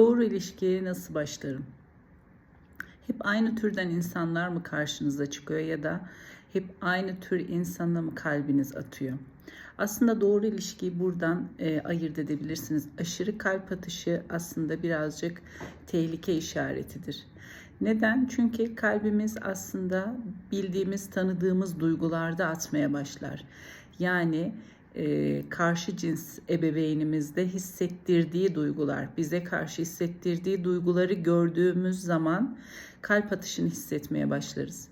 Doğru ilişkiye nasıl başlarım? Hep aynı türden insanlar mı karşınıza çıkıyor ya da hep aynı tür insana mı kalbiniz atıyor? Aslında doğru ilişkiyi buradan e, ayırt edebilirsiniz. Aşırı kalp atışı aslında birazcık tehlike işaretidir. Neden? Çünkü kalbimiz aslında bildiğimiz, tanıdığımız duygularda atmaya başlar. Yani e, karşı cins ebeveynimizde hissettirdiği duygular, bize karşı hissettirdiği duyguları gördüğümüz zaman kalp atışını hissetmeye başlarız.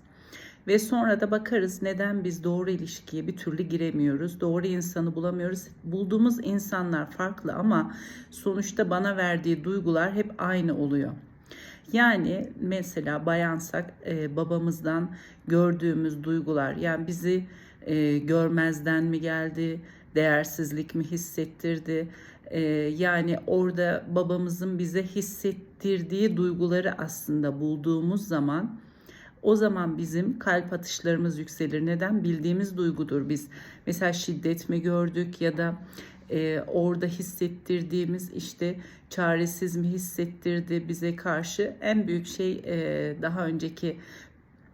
Ve sonra da bakarız neden biz doğru ilişkiye bir türlü giremiyoruz. Doğru insanı bulamıyoruz. Bulduğumuz insanlar farklı ama sonuçta bana verdiği duygular hep aynı oluyor. Yani mesela bayansak e, babamızdan gördüğümüz duygular yani bizi e, görmezden mi geldi, değersizlik mi hissettirdi? E, yani orada babamızın bize hissettirdiği duyguları aslında bulduğumuz zaman o zaman bizim kalp atışlarımız yükselir. Neden? Bildiğimiz duygudur biz. Mesela şiddet mi gördük ya da e, orada hissettirdiğimiz işte çaresiz mi hissettirdi bize karşı en büyük şey e, daha önceki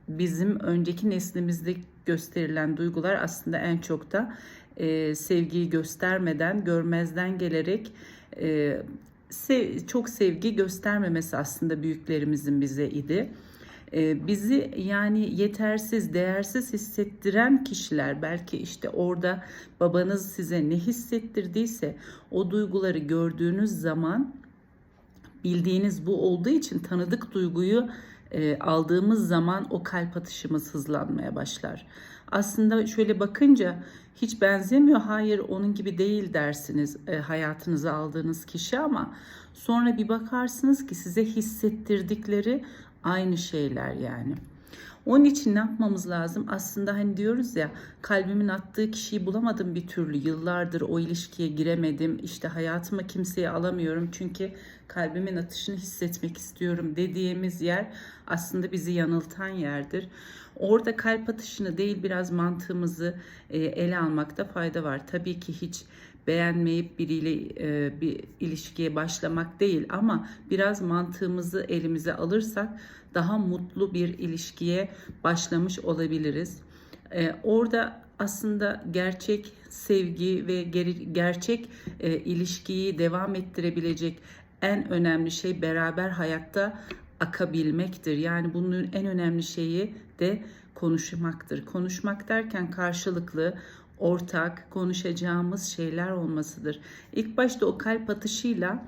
bizim önceki neslimizde gösterilen duygular aslında en çok da e, sevgiyi göstermeden görmezden gelerek e, sev, çok sevgi göstermemesi aslında büyüklerimizin bize idi. E, bizi yani yetersiz, değersiz hissettiren kişiler belki işte orada babanız size ne hissettirdiyse o duyguları gördüğünüz zaman bildiğiniz bu olduğu için tanıdık duyguyu e, aldığımız zaman o kalp atışımız hızlanmaya başlar. Aslında şöyle bakınca hiç benzemiyor. Hayır onun gibi değil dersiniz e, hayatınıza aldığınız kişi ama sonra bir bakarsınız ki size hissettirdikleri aynı şeyler yani. Onun için ne yapmamız lazım? Aslında hani diyoruz ya kalbimin attığı kişiyi bulamadım bir türlü. Yıllardır o ilişkiye giremedim. İşte hayatıma kimseyi alamıyorum. Çünkü kalbimin atışını hissetmek istiyorum dediğimiz yer aslında bizi yanıltan yerdir. Orada kalp atışını değil biraz mantığımızı e, ele almakta fayda var. Tabii ki hiç beğenmeyip biriyle e, bir ilişkiye başlamak değil ama biraz mantığımızı elimize alırsak daha mutlu bir ilişkiye başlamış olabiliriz. E, orada aslında gerçek sevgi ve gerçek e, ilişkiyi devam ettirebilecek en önemli şey beraber hayatta akabilmektir. Yani bunun en önemli şeyi de konuşmaktır. Konuşmak derken karşılıklı ortak konuşacağımız şeyler olmasıdır. İlk başta o kalp atışıyla